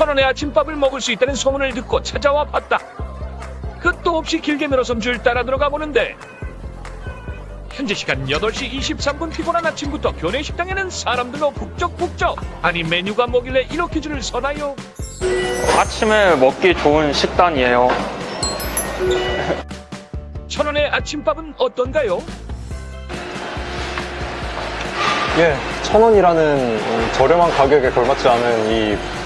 천원의 아침밥을 먹을 수 있다는 소문을 듣고 찾아와 봤다. 끝도 없이 길게 늘어선 줄 따라 들어가 보는데 현재 시간 8시 23분 피곤한 아침부터 교내 식당에는 사람들로 북적북적 아니 메뉴가 뭐길래 이렇게 줄을 서나요? 아침에 먹기 좋은 식단이에요. 천원의 아침밥은 어떤가요? 예, 천 원이라는 음, 저렴한 가격에 걸맞지 않은 이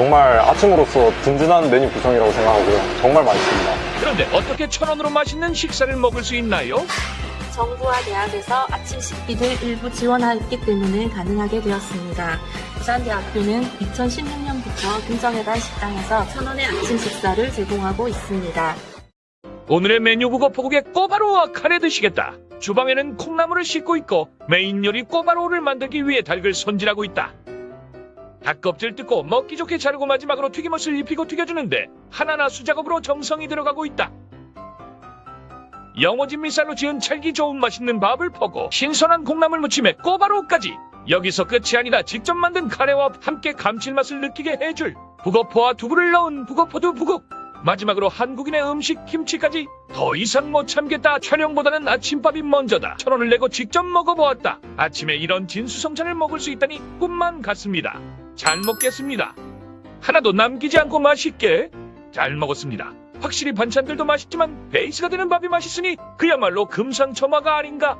정말 아침으로서 든든한 메뉴 구성이라고 생각하고요. 정말 맛있습니다. 그런데 어떻게 천원으로 맛있는 식사를 먹을 수 있나요? 정부와 대학에서 아침 식비를 일부 지원하였기 때문에 가능하게 되었습니다. 부산대학교는 2016년부터 금정회관 식당에서 천원의 아침 식사를 제공하고 있습니다. 오늘의 메뉴 북어 포국에 꼬바로우와 카레 드시겠다. 주방에는 콩나물을 씻고 있고 메인 요리 꼬바로우를 만들기 위해 닭을 손질하고 있다. 닭 껍질 뜯고 먹기 좋게 자르고 마지막으로 튀김옷을 입히고 튀겨주는데 하나하나 수작업으로 정성이 들어가고 있다. 영어진 미살로 지은 찰기 좋은 맛있는 밥을 퍼고 신선한 콩나물 무침에 꼬바로우까지. 여기서 끝이 아니라 직접 만든 카레와 함께 감칠맛을 느끼게 해줄 북어포와 두부를 넣은 북어포두 북어 마지막으로 한국인의 음식 김치까지 더 이상 못 참겠다. 촬영보다는 아침밥이 먼저다. 천 원을 내고 직접 먹어보았다. 아침에 이런 진수성찬을 먹을 수 있다니 꿈만 같습니다. 잘 먹겠습니다. 하나도 남기지 않고 맛있게 잘 먹었습니다. 확실히 반찬들도 맛있지만 베이스가 되는 밥이 맛있으니 그야말로 금상첨화가 아닌가?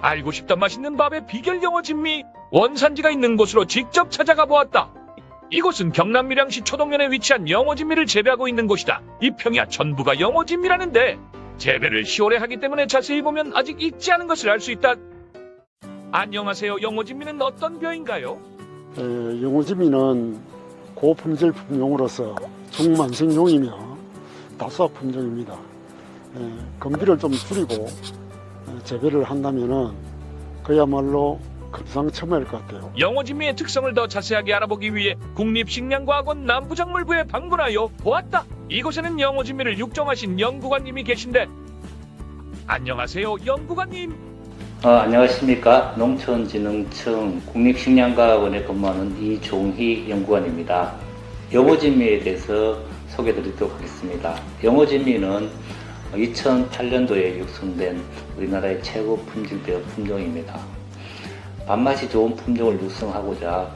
알고 싶다 맛있는 밥의 비결 영어 진미 원산지가 있는 곳으로 직접 찾아가 보았다 이곳은 경남 밀양시 초동면에 위치한 영어진미를 재배하고 있는 곳이다. 이 평야 전부가 영어진미라는데 재배를 10월에 하기 때문에 자세히 보면 아직 익지 않은 것을 알 수 있다. 안녕하세요. 영어진미는 어떤 벼인가요? 에, 영호지미는 고품질 품종으로서 중만생용이며 다수학 품종입니다. 에, 건비를 좀 줄이고 에, 재배를 한다면은 그야말로 금상첨화일 것 같아요. 영어진미의 특성을 더 자세하게 알아보기 위해 국립식량과학원 남부작물부에 방문하여 보았다. 이곳에는 영어진미를 육종하신 연구관님이 계신데 안녕하세요. 연구관님. 어, 안녕하십니까. 농촌진흥청 국립식량과학원에 근무하는 이종희 연구원입니다. 영어진미에 대해서 소개드리도록 하겠습니다. 영어진미는 2008년도에 육성된 우리나라의 최고 품질배어 품종입니다. 밥맛이 좋은 품종을 육성하고자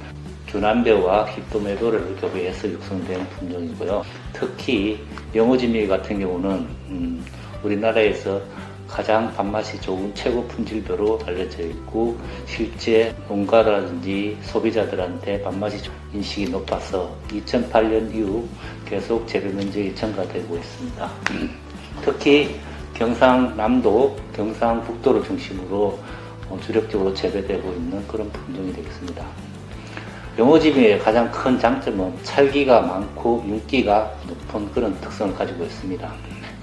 주남배와 힙도메도를 교배해서 육성된 품종이고요. 특히 영어진미 같은 경우는 음, 우리나라에서 가장 밥맛이 좋은 최고 품질배로 알려져 있고 실제 농가라든지 소비자들한테 밥맛이 인식이 높아서 2008년 이후 계속 재배 면적이 증가되고 있습니다. 특히 경상남도, 경상북도를 중심으로 어, 주력적으로 재배되고 있는 그런 품종이 되겠습니다. 영어집의 가장 큰 장점은 찰기가 많고 윤기가 높은 그런 특성을 가지고 있습니다.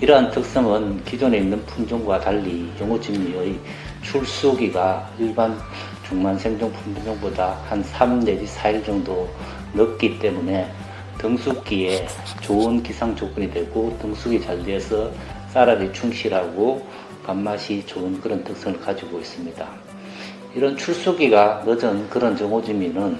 이러한 특성은 기존에 있는 품종과 달리 영어진미의 출수기가 일반 중만 생종 품종보다 한 3 내지 4일 정도 늦기 때문에 등숙기에 좋은 기상 조건이 되고 등숙이 잘 돼서 쌀알이 충실하고 밥맛이 좋은 그런 특성을 가지고 있습니다. 이런 출수기가 늦은 그런 정오지미는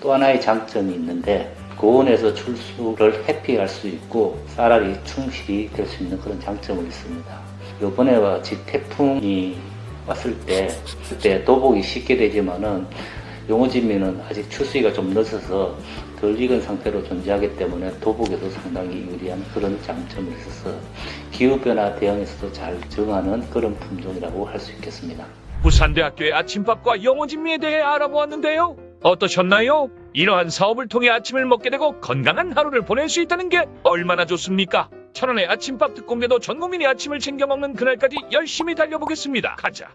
또 하나의 장점이 있는데 고온에서 출수를 회피할 수 있고 쌀알이 충실히 될 수 있는 그런 장점이 있습니다. 요번에 같이 태풍이 왔을 때 그때 도복이 쉽게 되지만은 용어진미는 아직 출수기가 좀 늦어서 덜 익은 상태로 존재하기 때문에 도복에도 상당히 유리한 그런 장점이 있어서 기후변화 대응에서도 잘 정하는 그런 품종이라고 할 수 있겠습니다. 부산대학교의 아침밥과 영어진미에 대해 알아보았는데요. 어떠셨나요? 이러한 사업을 통해 아침을 먹게 되고 건강한 하루를 보낼 수 있다는 게 얼마나 좋습니까? 천원의 아침밥 특공대도 전 국민이 아침을 챙겨 먹는 그날까지 열심히 달려보겠습니다. 가자.